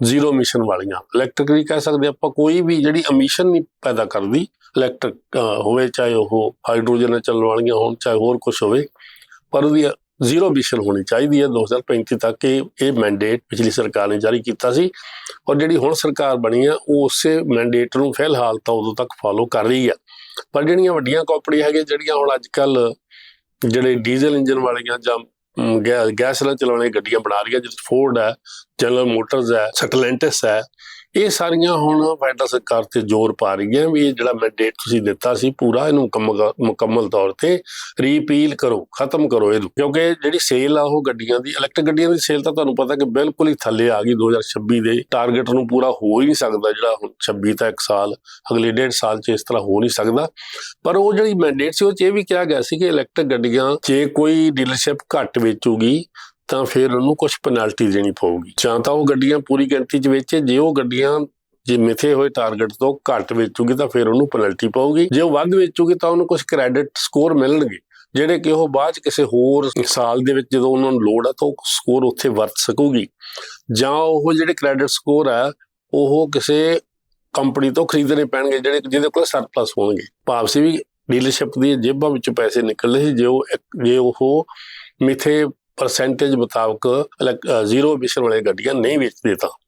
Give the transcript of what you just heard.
Zero emission ਵਾਲੀਆਂ। Electric ਵੀ ਕਹਿ ਸਕਦੇ ਆਪਾਂ, ਕੋਈ ਵੀ ਜਿਹੜੀ ਐਮਿਸ਼ਨ ਨਹੀਂ ਪੈਦਾ ਕਰਦੀ ਇਲੈਕਟ੍ਰਿਕ ਹੋਵੇ, ਚਾਹੇ ਉਹ ਹਾਈਡਰੋਜਨ ਨਾਲ ਚੱਲਣ ਵਾਲੀਆਂ ਹੋਣ, ਚਾਹੇ ਹੋਰ ਕੁਝ ਹੋਵੇ, ਪਰ ਉਹਦੀ ਜ਼ੀਰੋ ਐਮਿਸ਼ਨ ਹੋਣੀ ਚਾਹੀਦੀ ਹੈ 2035 ਤੱਕ। ਇਹ ਇਹ ਮੈਂਡੇਟ ਪਿਛਲੀ ਸਰਕਾਰ ਨੇ ਜਾਰੀ ਕੀਤਾ ਸੀ। ਔਰ ਜਿਹੜੀ ਹੁਣ ਸਰਕਾਰ ਬਣੀ ਆ ਉਹ ਉਸੇ ਮੈਂਡੇਟ ਨੂੰ ਫਿਲਹਾਲ ਤਾਂ ਉਦੋਂ ਤੱਕ ਫਾਲੋ ਕਰ ਰਹੀ ਆ ਪਰ ਜਿਹੜੀਆਂ ਵੱਡੀਆਂ ਕੰਪਨੀਆਂ ਹੈਗੀਆਂ, ਜਿਹੜੀਆਂ ਹੁਣ ਅੱਜ ਕੱਲ ਜਿਹੜੇ ਡੀਜ਼ਲ ਇੰਜਨ ਵਾਲੀਆਂ ਜਾਂ ਗੈਸ ਨਾਲ ਚੱਲਣ ਗੱਡੀਆਂ ਬਣਾ ਰਹੀਆਂ ਜਿਵੇਂ ਫੋਰਡ ਹੈ ਜਨਰਲ ਮੋਟਰਸ ਹੈ ਸਟਲੈਂਟਸ ਹੈ। ਇਹ ਸਾਰੀਆਂ ਹੁਣ ਫੈਡਰਲ ਸਰਕਾਰ ਤੇ ਜ਼ੋਰ ਪਾ ਰਹੀਆਂ ਵੀ ਇਹ ਜਿਹੜਾ ਮੈਂਡੇਟ ਤੁਸੀਂ ਦਿੱਤਾ ਸੀ ਪੂਰਾ ਇਹਨੂੰ ਮੁਕੰਮਲ ਤੌਰ ਤੇ ਰੀਪੀਲ ਕਰੋ, ਖਤਮ ਕਰੋ ਇਹਨੂੰ। ਕਿਉਂਕਿ ਜਿਹੜੀ ਸੇਲ ਆ ਉਹ ਗੱਡੀਆਂ ਦੀ ਇਲੈਕਟ੍ਰਿਕ ਗੱਡੀਆਂ ਦੀ ਸੇਲ ਤਾਂ ਤੁਹਾਨੂੰ ਪਤਾ ਕਿ ਬਿਲਕੁਲ ਹੀ ਥੱਲੇ ਆ ਗਈ 2026 ਦੇ। ਟਾਰਗੇਟ ਨੂੰ ਪੂਰਾ ਹੋ ਹੀ ਨਹੀਂ ਸਕਦਾ ਜਿਹੜਾ ਹੁਣ 26 ਤਾਂ ਇੱਕ ਸਾਲ, ਅਗਲੇ ਡੇਢ ਸਾਲ 'ਚ ਇਸ ਤਰ੍ਹਾਂ ਹੋ ਨਹੀਂ ਸਕਦਾ। ਪਰ ਉਹ ਜਿਹੜੀ ਮੈਂਡੇਟ ਸੀ ਉਹ 'ਚ ਇਹ ਵੀ ਕਿਹਾ ਗਿਆ ਸੀ ਕਿ ਇਲੈਕਟ੍ਰਿਕ ਗੱਡੀਆਂ ਜੇ ਕੋਈ ਡੀਲਰਸ਼ਿਪ ਘੱਟ ਵੇਚੂਗੀ ਤਾਂ ਫਿਰ ਉਹਨੂੰ ਕੁਝ ਪੈਨਲਟੀ ਦੇਣੀ ਪਊਗੀ। ਜਾਂ ਤਾਂ ਉਹ ਗੱਡੀਆਂ ਪੂਰੀ ਗਿਣਤੀ 'ਚ ਵੇਚੇ, ਜੇ ਉਹ ਗੱਡੀਆਂ ਜੇ ਮਿਥੇ ਹੋਏ ਟਾਰਗੇਟ ਤੋਂ ਘੱਟ ਵੇਚੂਗੀ ਤਾਂ ਫਿਰ ਉਹਨੂੰ ਪੈਨਲਟੀ ਪਊਗੀ। ਜੇ ਉਹ ਵੱਧ ਵੇਚੂਗੀ ਤਾਂ ਉਹਨੂੰ ਕੁਝ ਕ੍ਰੈਡਿਟ ਸਕੋਰ ਮਿਲਣਗੇ। ਜਿਹੜੇ ਕਿ ਉਹ ਬਾਅਦ ਕਿਸੇ ਹੋਰ ਸਾਲ ਦੇ ਵਿੱਚ ਜਦੋਂ ਉਹਨਾਂ ਨੂੰ ਲੋੜ ਹੈ ਤਾਂ ਉਹ ਸਕੋਰ ਉੱਥੇ ਵਰਤ ਸਕੂਗੀ। ਜਾਂ ਉਹ ਜਿਹੜੇ ਕ੍ਰੈਡਿਟ ਸਕੋਰ ਹੈ ਉਹ ਕਿਸੇ ਕੰਪਨੀ ਤੋਂ ਖਰੀਦਣੇ ਪੈਣਗੇ, ਜਿਹੜੇ ਜਿਹਦੇ ਕੋਲ ਸਰਪਲਸ ਹੋਣਗੇ। ਭਾਵ ਸੀ ਵੀ ਡੀਲਰਸ਼ਿਪ ਦੀ ਜੇਬਾਂ ਵਿੱਚੋਂ ਪੈਸੇ ਨਿਕਲਦੇ ਸੀ, ਜੇ ਉਹ ਇੱਕ- ਜੇ ਉਹ ਮਿਥੇ ਪਰਸੈਂਟੇਜ ਮੁਤਾਬਕ ਜ਼ੀਰੋ ਮਿਸ਼ਨ ਵਾਲੀਆਂ ਗੱਡੀਆਂ ਨਹੀਂ ਵੇਚਦੇ ਤਾਂ